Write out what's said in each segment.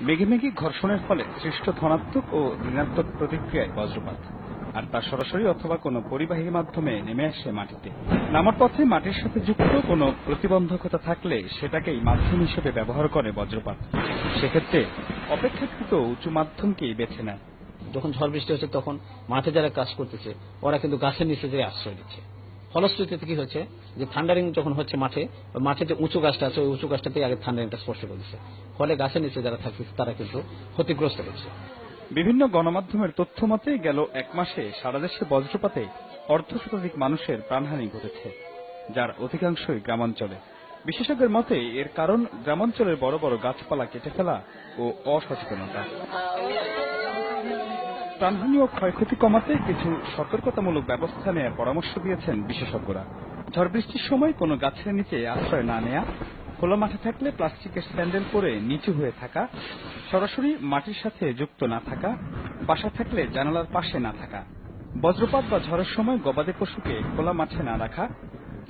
মেঘে মেঘে ঘর্ষণের ফলে সৃষ্ট ধনাত্মক ও ঋণাত্মক প্রতিক্রিয়ায় বজ্রপাত। আর তা সরাসরি অথবা কোনো পরিবাহীর মাধ্যমে নেমে আসে মাটিতে। নামার পথে মাটির সাথে যুক্ত কোনো প্রতিবন্ধকতা থাকলে সেটাকেই মাধ্যম হিসেবে ব্যবহার করে বজ্রপাত। সেক্ষেত্রে অপেক্ষাকৃত উঁচু মাধ্যমকেই বেছে নেয়। যখন ঝড় বৃষ্টি হচ্ছে তখন মাঠে যারা কাজ করতেছে, ওরা কিন্তু গাছের নিচে যেয়ে আশ্রয় নিচ্ছে। ফলশ্রুতিতে কি হচ্ছে যে থান্ডারিং যখন হচ্ছে মাঠে মাঠে যে উঁচু গাছটা আছে, ওই উঁচু গাছটাতে আগে থান্ডারিংটা স্পর্শ করেছে ফলে গাছের নিচে যারা থাকতেছে তারা কিন্তু ক্ষতিগ্রস্ত হচ্ছে। বিভিন্ন গণমাধ্যমের তথ্য মতে, গেল এক মাসে সারা দেশে বজ্রপাতে অর্ধ শতাধিক মানুষের প্রাণহানি ঘটেছে, যার অধিকাংশই গ্রামাঞ্চলে। বিশেষজ্ঞের মতে, এর কারণ গ্রামাঞ্চলের বড় বড় গাছপালা কেটে ফেলা ও অসচেতনতা। প্রাণহানি ও ক্ষয়ক্ষতি কমাতে কিছু সতর্কতামূলক ব্যবস্থা নেওয়ার পরামর্শ দিয়েছেন বিশেষজ্ঞরা। ঝড় বৃষ্টির সময় কোনো গাছের নিচে আশ্রয় না নেয়া, খোলা মাঠে থাকলে প্লাস্টিকের স্যান্ডেল পরে নিচু হয়ে থাকা, সরাসরি মাটির সাথে যুক্ত না থাকা, বাসা থাকলে জানালার পাশে না থাকা, বজ্রপাত বা ঝড়ের সময় গবাদি পশুকে খোলা মাঠে না রাখা,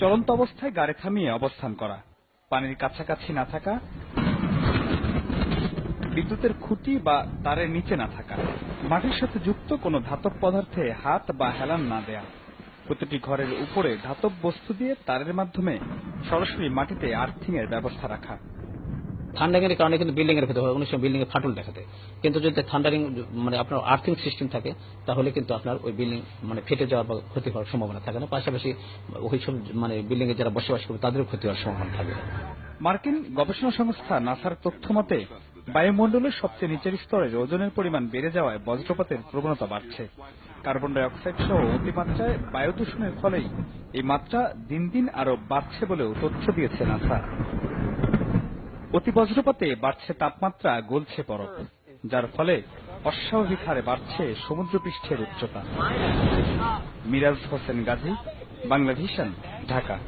চলন্ত অবস্থায় গাড়ি থামিয়ে অবস্থান করা, পানির কাছাকাছি না থাকা বিদ্যুতের খুঁটি বা তারের নিচে না থাকা। মাটির সাথে যুক্ত কোনো ধাতব পদার্থে হাত বা হেলান না দেয়া। প্রতিটি ঘরের উপরে ধাতব বস্তু দিয়ে তারের মাধ্যমে সরাসরি মাটিতে আর্থিং এর ব্যবস্থা রাখা। থান্ডারিং এর কারণে কিন্তু বিল্ডিং এর ক্ষতি হয়। অনেক সময় বিল্ডিং এ ফাটল দেখাতে কিন্তু যদি থান্ডারিং মানে আপনার আর্থিং সিস্টেম থাকে তাহলে কিন্তু আপনার ওই বিল্ডিং মানে ফেটে যাওয়ার বা ক্ষতি হওয়ার সম্ভাবনা থাকে না। পাশাপাশি ওই সব মানে বিল্ডিং এ যারা বসবাস করবে তাদেরও ক্ষতি হওয়ার সম্ভাবনা থাকে। মার্কিন গবেষণা সংস্থা নাসার তথ্য মতে বায়ুমণ্ডলের সবচেয়ে নিচের স্তরের ওজনের পরিমাণ বেড়ে যাওয়ায় বজ্রপাতের প্রবণতা বাড়ছে। কার্বন ডাই অক্সাইড সহ অতিমাত্রায় বায়ু দূষণের ফলেই এই মাত্রা দিন দিন আরও বাড়ছে বলেও তথ্য দিয়েছে নাসা। অতি বজ্রপাতে বাড়ছে তাপমাত্রা, গলছে বরফ, যার ফলে অস্বাভাবিক হারে বাড়ছে সমুদ্রপৃষ্ঠের উচ্চতা। মিরাজ হোসেন গাজী বাংলা ভিশন ঢাকা।